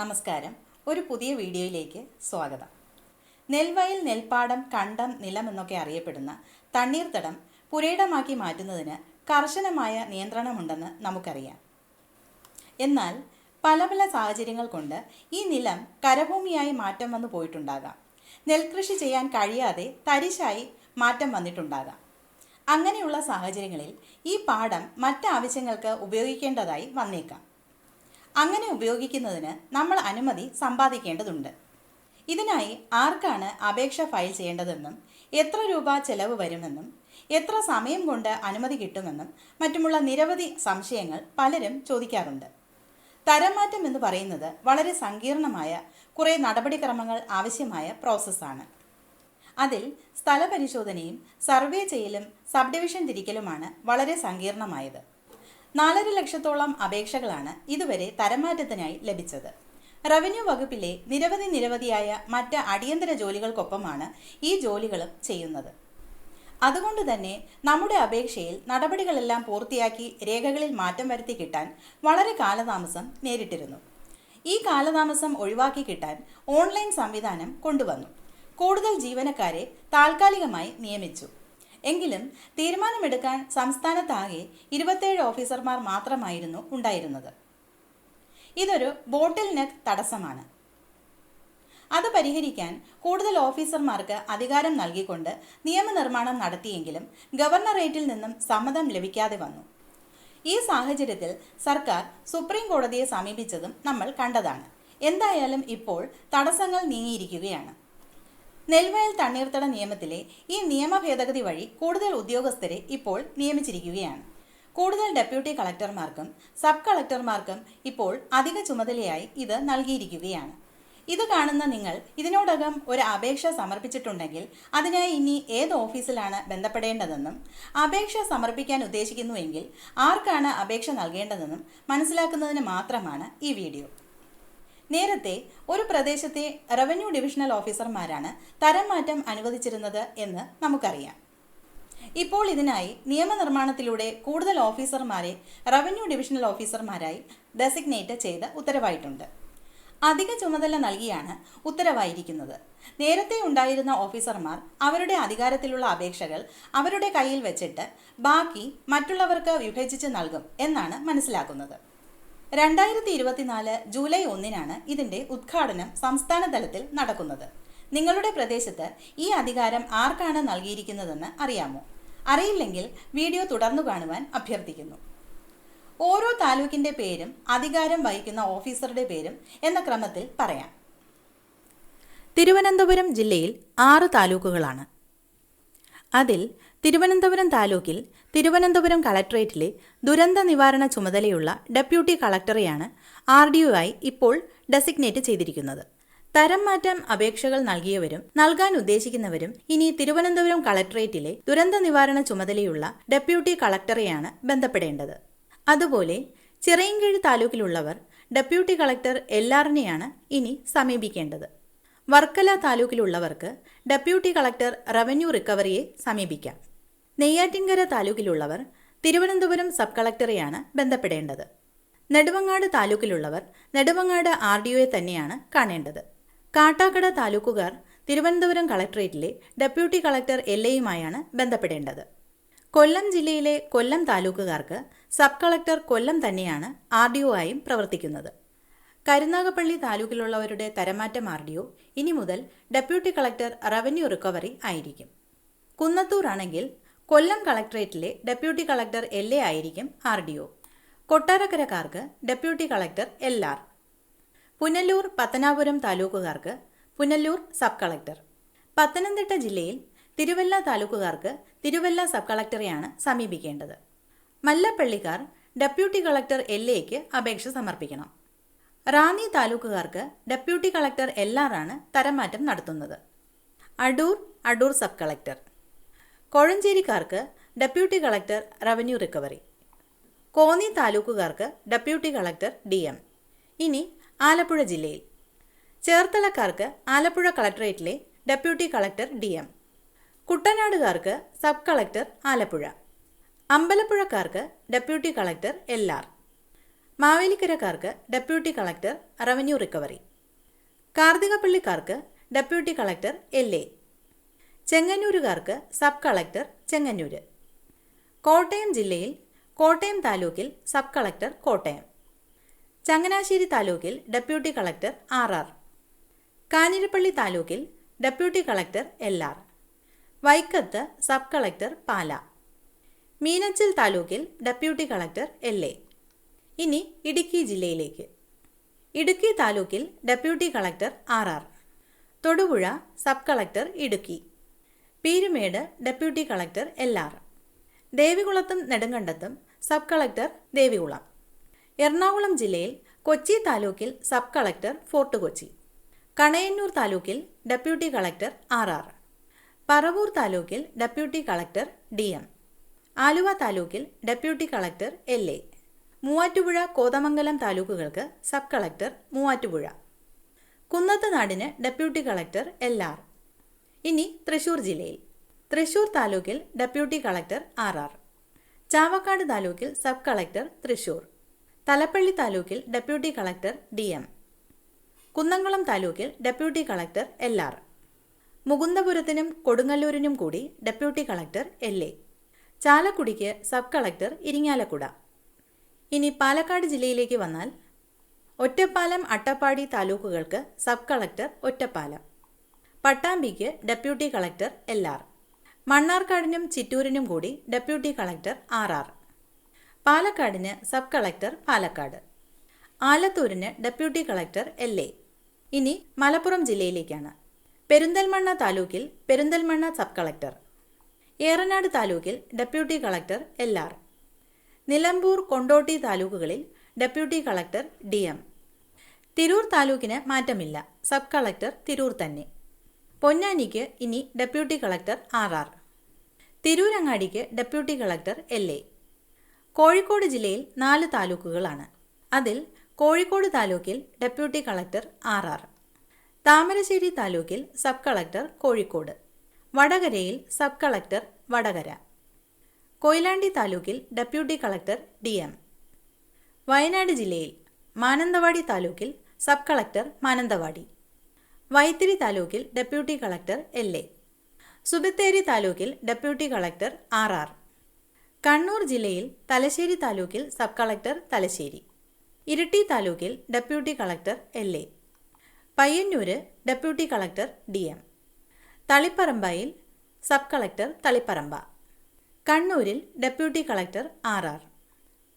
നമസ്കാരം. ഒരു പുതിയ വീഡിയോയിലേക്ക് സ്വാഗതം. നെൽവയൽ നെൽപ്പാടം കണ്ടം നിലം എന്നൊക്കെ അറിയപ്പെടുന്ന തണ്ണീർത്തടം പുരയിടമാക്കി മാറ്റുന്നതിന് കർശനമായ നിയന്ത്രണമുണ്ടെന്ന് നമുക്കറിയാം. എന്നാൽ പല പല സാഹചര്യങ്ങൾ കൊണ്ട് ഈ നിലം കരഭൂമിയായി മാറ്റം വന്നു പോയിട്ടുണ്ടാകാം. നെൽകൃഷി ചെയ്യാൻ കഴിയാതെ തരിശായി മാറ്റം വന്നിട്ടുണ്ടാകാം. അങ്ങനെയുള്ള സാഹചര്യങ്ങളിൽ ഈ പാടം മറ്റാവശ്യങ്ങൾക്ക് ഉപയോഗിക്കേണ്ടതായി വന്നേക്കാം. അങ്ങനെ ഉപയോഗിക്കുന്നതിന് നമ്മൾ അനുമതി സമ്പാദിക്കേണ്ടതുണ്ട്. ഇതിനായി ആർക്കാണ് അപേക്ഷ ഫയൽ ചെയ്യേണ്ടതെന്നും എത്ര രൂപ ചെലവ് വരുമെന്നും എത്ര സമയം കൊണ്ട് അനുമതി കിട്ടുമെന്നും മറ്റുമുള്ള നിരവധി സംശയങ്ങൾ പലരും ചോദിക്കാറുണ്ട്. തരംമാറ്റം എന്ന് പറയുന്നത് വളരെ സങ്കീർണമായ കുറേ നടപടിക്രമങ്ങൾ ആവശ്യമായ പ്രോസസ്സാണ്. അതിൽ സ്ഥലപരിശോധനയും സർവേ ചെയ്യലും സബ് ഡിവിഷൻ തിരിക്കലുമാണ് വളരെ സങ്കീർണമായത്. നാലര ലക്ഷത്തോളം അപേക്ഷകളാണ് ഇതുവരെ തരംമാറ്റത്തിനായി ലഭിച്ചത്. റവന്യൂ വകുപ്പിലെ നിരവധി നിരവധിയായ മറ്റ് അടിയന്തര ജോലികൾക്കൊപ്പമാണ് ഈ ജോലികളും ചെയ്യുന്നത്. അതുകൊണ്ട് തന്നെ നമ്മുടെ അപേക്ഷയിൽ നടപടികളെല്ലാം പൂർത്തിയാക്കി രേഖകളിൽ മാറ്റം വരുത്തി കിട്ടാൻ വളരെ കാലതാമസം നേരിട്ടിരുന്നു. ഈ കാലതാമസം ഒഴിവാക്കി കിട്ടാൻ ഓൺലൈൻ സംവിധാനം കൊണ്ടുവന്നു. കൂടുതൽ ജീവനക്കാരെ താൽക്കാലികമായി നിയമിച്ചു. എങ്കിലും തീരുമാനമെടുക്കാൻ സംസ്ഥാനത്താകെ ഇരുപത്തേഴ് ഓഫീസർമാർ മാത്രമായിരുന്നു ഉണ്ടായിരുന്നത്. ഇതൊരു ബോട്ടിൽ നെക്ക് തടസ്സമാണ്. അത് പരിഹരിക്കാൻ കൂടുതൽ ഓഫീസർമാർക്ക് അധികാരം നൽകിക്കൊണ്ട് നിയമനിർമ്മാണം നടത്തിയെങ്കിലും ഗവർണറേറ്റിൽ നിന്നും സമ്മതം ലഭിക്കാതെ വന്നു. ഈ സാഹചര്യത്തിൽ സർക്കാർ സുപ്രീം കോടതിയെ സമീപിച്ചതും നമ്മൾ കണ്ടതാണ്. എന്തായാലും ഇപ്പോൾ തടസ്സങ്ങൾ നീങ്ങിയിരിക്കുകയാണ്. നെൽവയൽ തണ്ണീർത്തട നിയമത്തിലെ ഈ നിയമ ഭേദഗതി വഴി കൂടുതൽ ഉദ്യോഗസ്ഥരെ ഇപ്പോൾ നിയമിച്ചിരിക്കുകയാണ്. കൂടുതൽ ഡെപ്യൂട്ടി കളക്ടർമാർക്കും സബ് കളക്ടർമാർക്കും ഇപ്പോൾ അധിക ചുമതലയായി ഇത് നൽകിയിരിക്കുകയാണ്. ഇത് കാണുന്ന നിങ്ങൾ ഇതിനോടകം ഒരു അപേക്ഷ സമർപ്പിച്ചിട്ടുണ്ടെങ്കിൽ അതിനായി ഇനി ഏത് ഓഫീസിലാണ് ബന്ധപ്പെടേണ്ടതെന്നും അപേക്ഷ സമർപ്പിക്കാൻ ഉദ്ദേശിക്കുന്നുവെങ്കിൽ ആർക്കാണ് അപേക്ഷ നൽകേണ്ടതെന്നും മനസ്സിലാക്കുന്നതിന് മാത്രമാണ് ഈ വീഡിയോ. നേരത്തെ ഒരു പ്രദേശത്തെ റവന്യൂ ഡിവിഷണൽ ഓഫീസർമാരാണ് തരം മാറ്റം അനുവദിച്ചിരുന്നത് എന്ന് നമുക്കറിയാം. ഇപ്പോൾ ഇതിനായി നിയമനിർമ്മാണത്തിലൂടെ കൂടുതൽ ഓഫീസർമാരെ റവന്യൂ ഡിവിഷണൽ ഓഫീസർമാരായി ഡെസിഗ്നേറ്റ് ചെയ്ത് ഉത്തരവായിട്ടുണ്ട്. അധിക ചുമതല നൽകിയാണ് ഉത്തരവായിരിക്കുന്നത്. നേരത്തെ ഉണ്ടായിരുന്ന ഓഫീസർമാർ അവരുടെ അധികാരത്തിലുള്ള അപേക്ഷകൾ അവരുടെ കയ്യിൽ വെച്ചിട്ട് ബാക്കി മറ്റുള്ളവർക്ക് വിഭജിച്ച് നൽകും എന്നാണ് മനസ്സിലാക്കുന്നത്. രണ്ടായിരത്തി ഇരുപത്തിനാല് ജൂലൈ ഒന്നിനാണ് ഇതിന്റെ ഉദ്ഘാടനം സംസ്ഥാന തലത്തിൽ നടക്കുന്നത്. നിങ്ങളുടെ പ്രദേശത്ത് ഈ അധികാരം ആർക്കാണ് നൽകിയിരിക്കുന്നതെന്ന് അറിയാമോ? അറിയില്ലെങ്കിൽ വീഡിയോ തുടർന്നു കാണുവാൻ അഭ്യർത്ഥിക്കുന്നു. ഓരോ താലൂക്കിന്റെ പേരും അധികാരം വഹിക്കുന്ന ഓഫീസറുടെ പേരും എന്ന ക്രമത്തിൽ പറയാം. തിരുവനന്തപുരം ജില്ലയിൽ ആറ് താലൂക്കുകളാണ്. അതിൽ തിരുവനന്തപുരം താലൂക്കിൽ തിരുവനന്തപുരം കളക്ടറേറ്റിലെ ദുരന്ത നിവാരണ ചുമതലയുള്ള ഡെപ്യൂട്ടി കളക്ടറെയാണ് ആർ ഡി ആയി ഇപ്പോൾ ഡെസിഗ്നേറ്റ് ചെയ്തിരിക്കുന്നത്. തരം മാറ്റം അപേക്ഷകൾ നൽകിയവരും നൽകാൻ ഉദ്ദേശിക്കുന്നവരും ഇനി തിരുവനന്തപുരം കളക്ടറേറ്റിലെ ദുരന്ത നിവാരണ ചുമതലയുള്ള ഡെപ്യൂട്ടി കളക്ടറെയാണ് ബന്ധപ്പെടേണ്ടത്. അതുപോലെ ചിറയൻകീഴ് താലൂക്കിലുള്ളവർ ഡെപ്യൂട്ടി കളക്ടർ എല്ലാറിനെയാണ് ഇനി സമീപിക്കേണ്ടത്. വർക്കല താലൂക്കിലുള്ളവർക്ക് ഡെപ്യൂട്ടി കളക്ടർ റവന്യൂ റിക്കവറിയെ സമീപിക്കാം. നെയ്യാറ്റിൻകര താലൂക്കിലുള്ളവർ തിരുവനന്തപുരം സബ് കളക്ടറെയാണ് ബന്ധപ്പെടേണ്ടത്. നെടുവങ്ങാട് താലൂക്കിലുള്ളവർ നെടുവങ്ങാട് ആർ ഡി ഒയെ തന്നെയാണ് കാണേണ്ടത്. കാട്ടാക്കട താലൂക്കുകാർ തിരുവനന്തപുരം കളക്ടറേറ്റിലെ ഡെപ്യൂട്ടി കളക്ടർ എൽ എയുമായാണ് ബന്ധപ്പെടേണ്ടത്. കൊല്ലം ജില്ലയിലെ കൊല്ലം താലൂക്കുകാർക്ക് സബ് കളക്ടർ കൊല്ലം തന്നെയാണ് ആർ ഡി ഒ ആയും പ്രവർത്തിക്കുന്നത്. കരുനാഗപ്പള്ളി താലൂക്കിലുള്ളവരുടെ തരമാറ്റം ആർ ഡി ഇനി മുതൽ ഡെപ്യൂട്ടി കളക്ടർ റവന്യൂ റിക്കവറി ആയിരിക്കും. കുന്നത്തൂർ ആണെങ്കിൽ കൊല്ലം കളക്ടറേറ്റിലെ ഡെപ്യൂട്ടി കളക്ടർ എൽ എ ആയിരിക്കും R D O കൊട്ടാരക്കരക്കാർക്ക് deputy collector L R. Punalur Pathanapuram താലൂക്കുകാർക്ക് Punalur sub collector. Pathanamthitta ജില്ലയിൽ തിരുവല്ല താലൂക്കുകാർക്ക് തിരുവല്ല സബ് കളക്ടറെയാണ് സമീപിക്കേണ്ടത്. മല്ലപ്പള്ളിക്കാർ ഡെപ്യൂട്ടി കളക്ടർ എൽ എക്ക് അപേക്ഷ സമർപ്പിക്കണം. റാന്നി താലൂക്കുകാർക്ക് ഡെപ്യൂട്ടി കളക്ടർ എൽ ആറാണ് തരംമാറ്റം നടത്തുന്നത്. Adoor Adoor sub collector. കോഴഞ്ചേരിക്കാർക്ക് deputy collector revenue recovery. Konni താലൂക്കുകാർക്ക് deputy collector D M. ഇനി ആലപ്പുഴ ജില്ലയിൽ. ചേർത്തലക്കാർക്ക് ആലപ്പുഴ കളക്ടറേറ്റിലെ ഡെപ്യൂട്ടി കളക്ടർ ഡി എം. കുട്ടനാടുകാർക്ക് സബ് കളക്ടർ ആലപ്പുഴ. അമ്പലപ്പുഴക്കാർക്ക് ഡെപ്യൂട്ടി കളക്ടർ എൽ ആർ. മാവേലിക്കരക്കാർക്ക് ഡെപ്യൂട്ടി കളക്ടർ റവന്യൂ റിക്കവറി. കാർത്തികപ്പള്ളിക്കാർക്ക് ഡെപ്യൂട്ടി കളക്ടർ എൽ എ. ചെങ്ങന്നൂരുകാർക്ക് sub collector Chengannur. Kottayam ജില്ലയിൽ കോട്ടയം താലൂക്കിൽ സബ് കളക്ടർ കോട്ടയം. ചങ്ങനാശ്ശേരി താലൂക്കിൽ deputy collector R R. Kanjirappally താലൂക്കിൽ ഡെപ്യൂട്ടി കളക്ടർ എൽ ആർ. വൈക്കത്ത് സബ് കളക്ടർ പാല. മീനച്ചിൽ താലൂക്കിൽ ഡെപ്യൂട്ടി കളക്ടർ എൽ എ. ഇനി ഇടുക്കി ജില്ലയിലേക്ക്. ഇടുക്കി താലൂക്കിൽ deputy collector R R. Thodupuzha sub collector Idukki. Peermade deputy collector L R. ദേവികുളത്തും നെടുങ്കണ്ടത്തും സബ് കളക്ടർ ദേവികുളം. എറണാകുളം ജില്ലയിൽ കൊച്ചി താലൂക്കിൽ sub collector Fort Kochi. Kanayannur താലൂക്കിൽ deputy collector R R. Paravur താലൂക്കിൽ deputy collector D M. Aluva താലൂക്കിൽ deputy collector L A. Muvattupuzha Kothamangalam താലൂക്കുകൾക്ക് sub collector Muvattupuzha. കുന്നത്ത് നാടിന് deputy collector L R. ഇനി തൃശൂർ ജില്ലയിൽ. തൃശൂർ താലൂക്കിൽ deputy collector R R. Chavakkad താലൂക്കിൽ sub collector Thrissur. Thalappilly താലൂക്കിൽ deputy collector D M. Kunnamkulam താലൂക്കിൽ ഡെപ്യൂട്ടി കളക്ടർ എൽ ആർ. മുകുന്ദപുരത്തിനും കൊടുങ്ങല്ലൂരിനും കൂടി ഡെപ്യൂട്ടി കളക്ടർ എൽ എ. ചാലക്കുടിക്ക് സബ് കളക്ടർ ഇരിങ്ങാലക്കുട. ഇനി പാലക്കാട് ജില്ലയിലേക്ക് വന്നാൽ ഒറ്റപ്പാലം അട്ടപ്പാടി താലൂക്കുകൾക്ക് സബ് കളക്ടർ ഒറ്റപ്പാലം. പട്ടാമ്പിക്ക് ഡെപ്യൂട്ടി കളക്ടർ എൽ ആർ. മണ്ണാർക്കാടിനും ചിറ്റൂരിനും കൂടി ഡെപ്യൂട്ടി കളക്ടർ ആർ ആർ. പാലക്കാടിന് സബ് കളക്ടർ പാലക്കാട്. ആലത്തൂരിന് ഡെപ്യൂട്ടി കളക്ടർ എൽ എ. ഇനി മലപ്പുറം ജില്ലയിലേക്കാണ്. പെരിന്തൽമണ്ണ താലൂക്കിൽ പെരിന്തൽമണ്ണ സബ് കളക്ടർ. ഏറനാട് താലൂക്കിൽ deputy collector L R. Nilambur Kondotty താലൂക്കുകളിൽ deputy collector D M. Tirur താലൂക്കിന് മാറ്റമില്ല. സബ് കളക്ടർ തിരൂർ തന്നെ. പൊന്നാനിക്ക് ഇനി deputy collector R R. തിരൂരങ്ങാടിക്ക് deputy collector L A. Kozhikode ജില്ലയിൽ നാല് താലൂക്കുകളാണ്. അതിൽ കോഴിക്കോട് താലൂക്കിൽ deputy collector R R. Thamarassery താലൂക്കിൽ സബ് കളക്ടർ കോഴിക്കോട്. വടകരയിൽ സബ് കളക്ടർ വടകര. കൊയിലാണ്ടി താലൂക്കിൽ deputy collector D M. Wayanad ജില്ലയിൽ മാനന്തവാടി താലൂക്കിൽ സബ് കളക്ടർ മാനന്തവാടി. വൈത്തിരി താലൂക്കിൽ ഡെപ്യൂട്ടി കളക്ടർ എൽ എ. സുബത്തേരി താലൂക്കിൽ deputy collector R R. Kannur ജില്ലയിൽ തലശ്ശേരി താലൂക്കിൽ സബ് കളക്ടർ തലശ്ശേരി. ഇരിട്ടി താലൂക്കിൽ deputy collector L A. Payyanur deputy collector D M. തളിപ്പറമ്പായിൽ sub collector Taliparamba. കണ്ണൂരിൽ deputy collector R R.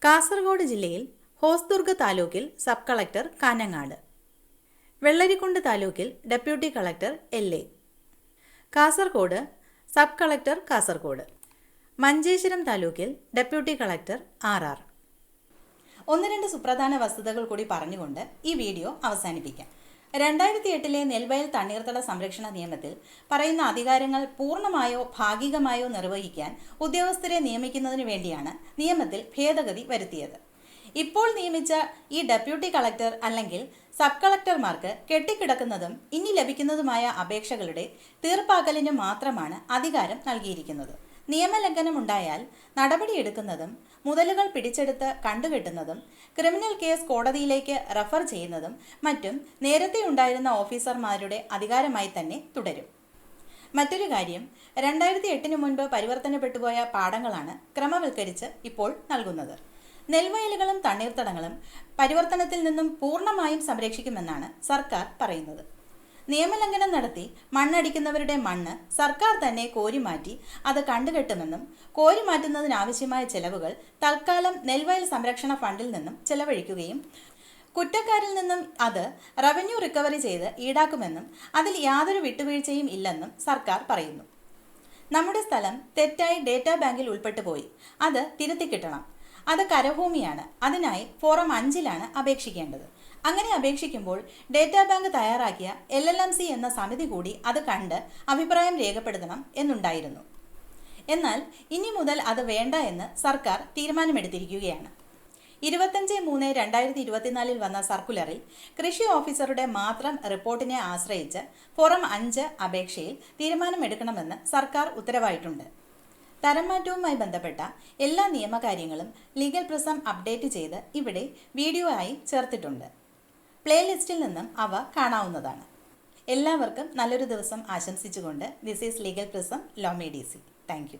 Kasaragod ജില്ലയിൽ ഹോസ്ദുർഗ് താലൂക്കിൽ സബ് കളക്ടർ കാനങ്ങാട് വെള്ളരിക്കുണ്ട് താലൂക്കിൽ deputy collector L A. Kasaragod sub collector Kasaragod. Manjeshwaram താലൂക്കിൽ deputy collector R R. ഒന്ന് രണ്ട് സുപ്രധാന വസ്തുതകൾ കൂടി പറഞ്ഞുകൊണ്ട് ഈ വീഡിയോ അവസാനിപ്പിക്കാം. രണ്ടായിരത്തി എട്ടിലെ നെൽവയൽ തണ്ണീർത്തട സംരക്ഷണ നിയമത്തിൽ പറയുന്ന അധികാരങ്ങൾ പൂർണമായോ ഭാഗികമായോ നിർവഹിക്കാൻ ഉദ്യോഗസ്ഥരെ നിയമിക്കുന്നതിന് വേണ്ടിയാണ് നിയമത്തിൽ ഭേദഗതി വരുത്തിയത്. ഇപ്പോൾ നിയമിച്ച ഈ ഡെപ്യൂട്ടി കളക്ടർ അല്ലെങ്കിൽ സബ് കളക്ടർമാർക്ക് കെട്ടിക്കിടക്കുന്നതും ഇനി ലഭിക്കുന്നതുമായ അപേക്ഷകളുടെ തീർപ്പാക്കലിന് മാത്രമാണ് അധികാരം നൽകിയിരിക്കുന്നത്. നിയമലംഘനം ഉണ്ടായാൽ നടപടിയെടുക്കുന്നതും മുതലുകൾ പിടിച്ചെടുത്ത് കണ്ടുകെട്ടുന്നതും ക്രിമിനൽ കേസ് കോടതിയിലേക്ക് റഫർ ചെയ്യുന്നതും മറ്റും നേരത്തെ ഉണ്ടായിരുന്ന ഓഫീസർമാരുടെ അധികാരമായി തന്നെ തുടരും. മറ്റൊരു കാര്യം രണ്ടായിരത്തി എട്ടിന് മുൻപ് പരിവർത്തനപ്പെട്ടുപോയ പാടങ്ങളാണ് ക്രമവൽക്കരിച്ച് ഇപ്പോൾ നൽകുന്നത്. നെൽവയലുകളും തണ്ണീർത്തടങ്ങളും പരിവർത്തനത്തിൽ നിന്നും പൂർണമായും സംരക്ഷിക്കുമെന്നാണ് സർക്കാർ പറയുന്നത്. നിയമലംഘനം നടത്തി മണ്ണടിക്കുന്നവരുടെ മണ്ണ് സർക്കാർ തന്നെ കോരിമാറ്റി അത് കണ്ടുകെട്ടുമെന്നും കോരിമാറ്റുന്നതിനാവശ്യമായ ചെലവുകൾ തൽക്കാലം നെൽവയൽ സംരക്ഷണ ഫണ്ടിൽ നിന്നും ചെലവഴിക്കുകയും കുറ്റക്കാരിൽ നിന്നും അത് റവന്യൂ റിക്കവറി ചെയ്ത് ഈടാക്കുമെന്നും അതിൽ യാതൊരു വിട്ടുവീഴ്ചയും ഇല്ലെന്നും സർക്കാർ പറയുന്നു. നമ്മുടെ സ്ഥലം തെറ്റായി ഡേറ്റാ ബാങ്കിൽ ഉൾപ്പെട്ടു പോയി അത് തിരുത്തി കിട്ടണം. അത് കരഭൂമിയാണ്. അതിനായി ഫോറം അഞ്ചിലാണ് അപേക്ഷിക്കേണ്ടത്. അങ്ങനെ അപേക്ഷിക്കുമ്പോൾ ഡേറ്റാ ബാങ്ക് തയ്യാറാക്കിയ എൽ എൽ എം സി എന്ന സമിതി കൂടി അത് കണ്ട് അഭിപ്രായം രേഖപ്പെടുത്തണം എന്നുണ്ടായിരുന്നു. എന്നാൽ ഇനി മുതൽ അത് വേണ്ട എന്ന് സർക്കാർ തീരുമാനമെടുത്തിരിക്കുകയാണ്. ഇരുപത്തഞ്ച് മൂന്ന് രണ്ടായിരത്തി ഇരുപത്തിനാലിൽ വന്ന സർക്കുലറിൽ കൃഷി ഓഫീസറുടെ മാത്രം റിപ്പോർട്ടിനെ ആശ്രയിച്ച് ഫോറം അഞ്ച് അപേക്ഷയിൽ തീരുമാനമെടുക്കണമെന്ന് സർക്കാർ ഉത്തരവായിട്ടുണ്ട്. തരംമാറ്റവുമായി ബന്ധപ്പെട്ട എല്ലാ നിയമകാര്യങ്ങളും ലീഗൽ പ്രിസം അപ്ഡേറ്റ് ചെയ്ത് ഇവിടെ വീഡിയോ ആയി ചേർത്തിട്ടുണ്ട്. പ്ലേലിസ്റ്റിൽ നിന്നും അവ കാണാവുന്നതാണ്. എല്ലാവർക്കും നല്ലൊരു ദിവസം ആശംസിച്ചുകൊണ്ട് ദിസ് ഈസ് ലീഗൽ പ്രിസം ലോമി ഡി സി താങ്ക്